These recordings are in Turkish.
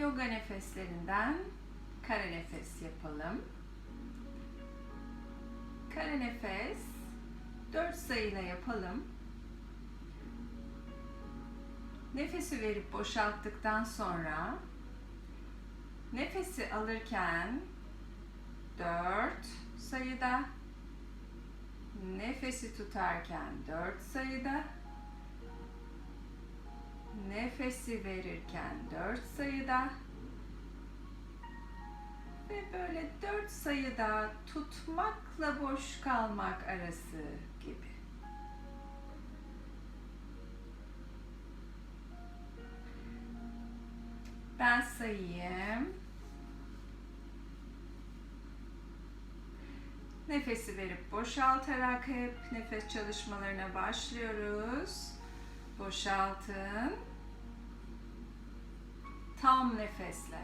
yoga nefeslerinden kara nefes yapalım. Kara nefes 4 sayıyla yapalım. Nefesi verip boşalttıktan sonra nefesi alırken 4 sayıda nefesi tutarken 4 sayıda nefesi verirken 4 sayıda ve böyle 4 sayıda tutmakla boş kalmak arası gibi. Ben sayayım. Nefesi verip boşaltarak hep nefes çalışmalarına başlıyoruz. Boşaltın. Tam nefesle.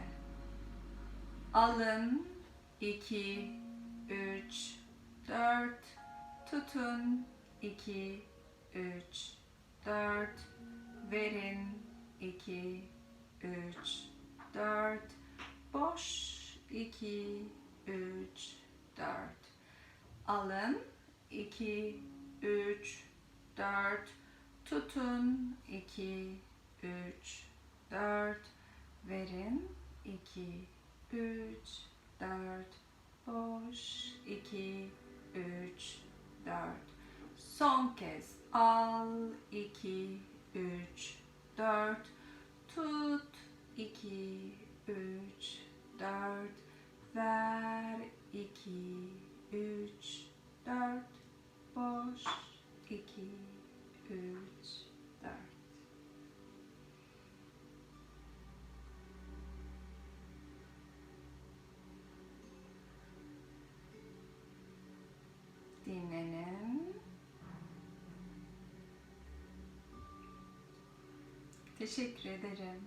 Alın. 2 3 4 tutun. 2 3 4 verin. 2 3 4 boş. 2 3 4 alın. 2 3 4 tutun. 2 3 4 verin. 2 3 4 boş. 2 3 4 son kez. Al. 2 3 4 tut. 2 3 4 ver. 2 3 4 boş. 2 3 Teşekkür ederim.